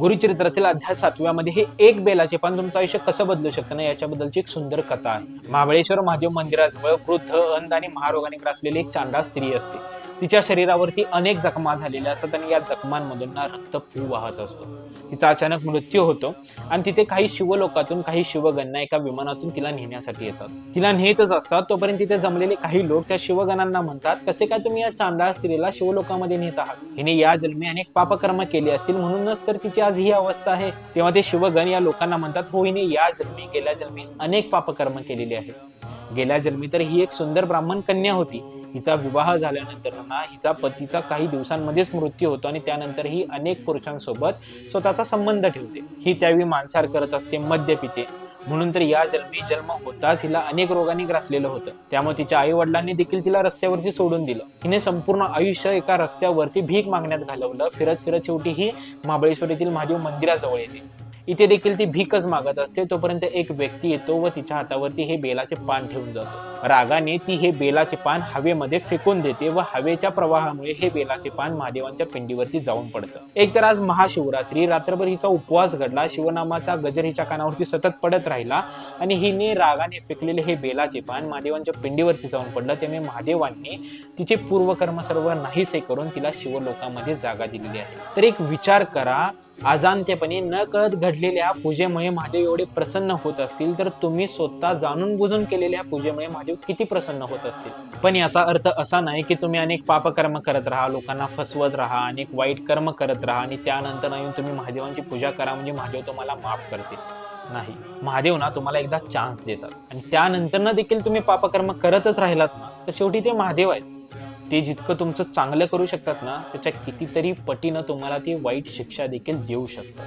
गुरुचरित्रातील अध्याय सातव्यामध्ये हे एक बेलाचे पान तुमचं आयुष्य कसं बदलू शकतं ना याच्याबद्दलची एक सुंदर कथा आहे. महाबळेश्वर महादेव मंदिराजवळ वृद्ध अंध आणि महारोगाने ग्रासलेली एक चांडा स्त्री असते. तिच्या शरीरावरती अनेक जखमा झालेल्या असतात आणि या जखमांमधून ना पिऊ वाहत असतो. तिचा अचानक मृत्यू होतो आणि तिथे काही शिवलोकातून काही शिवगणना एका विमानातून तिला नेण्यासाठी येतात. तिला नेतच असतात तोपर्यंत तिथे जमलेले काही लोक त्या शिवगणांना म्हणतात कसे काय तुम्ही या चांदा स्त्रीला शिवलोकामध्ये नेत आहात? हिने या जन्मी अनेक पापकर्म केले असतील म्हणूनच तर तिची आज ही अवस्था आहे. तेव्हा ते शिवगण या लोकांना म्हणतात हो हिने या जन्मी गेल्या जन्मी अनेक पापकर्म केलेली आहेत. गेल्या जन्मी तर ही एक सुंदर ब्राह्मण कन्या होती. हिचा विवाह झाल्यानंतर ना हिचा पतीचा काही दिवसांमध्येच मृत्यू होतो आणि त्यानंतर ही अनेक पुरुषांसोबत स्वतःचा संबंध ठेवते. ही त्यावेळी मांसाहार करत असते मद्य पिते. म्हणून तर या जन्मी जन्म होताच हिला अनेक रोगांनी ग्रासलेलं होतं. त्यामुळे तिच्या आई वडिलांनी देखील तिला रस्त्यावरती सोडून दिलं. हिने संपूर्ण आयुष्य एका रस्त्यावरती भीक मागण्यात घालवलं. फिरत फिरत शेवटी ही महाबळेश्वरीतील महादेव मंदिराजवळ येते. इथे देखील ती भीकच मागत असते. तोपर्यंत एक व्यक्ती येतो व तिच्या हातावरती हे बेलाचे पान ठेवून जातो. रागाने ती हे बेलाचे पान हवेमध्ये फेकून देते व हवेच्या प्रवाहामुळे हे बेलाचे पान महादेवांच्या पिंडीवरती जाऊन पडतं. एकतर आज महाशिवरात्री रात्रभर हिचा उपवास घडला शिवनामाचा गजर हिच्या कानावरती सतत पडत राहिला आणि हिने रागाने फेकलेले हे बेलाचे पान महादेवांच्या पिंडीवरती जाऊन पडलं. त्यामुळे महादेवांनी तिचे पूर्वकर्म सर्व नाहीसे करून तिला शिवलोकामध्ये जागा दिलेली आहे. तर एक विचार करा अजाणतेपणे न कळत घडलेल्या पूजेमुळे महादेव एवढे प्रसन्न होत असतील तर तुम्ही स्वतः जाणून बुजून केलेल्या पूजेमुळे महादेव किती प्रसन्न होत असतील? पण याचा अर्थ असा नाही की तुम्ही अनेक पापकर्म करत राहा लोकांना फसवत राहा अनेक वाईट कर्म करत राहा आणि त्यानंतर येऊन तुम्ही महादेवांची पूजा करा म्हणजे महादेव तुम्हाला माफ करतील. नाही. महादेव ना तुम्हाला एकदा चान्स देतात. आणि त्यानंतर देखील तुम्ही पापकर्म करतच राहिलात ना तर शेवटी ते महादेव आहेत. ते जितकं तुमचं चांगलं करू शकतात ना त्याच्या कितीतरी पटीनं तुम्हाला ती वाईट शिक्षा देखील देऊ शकतात.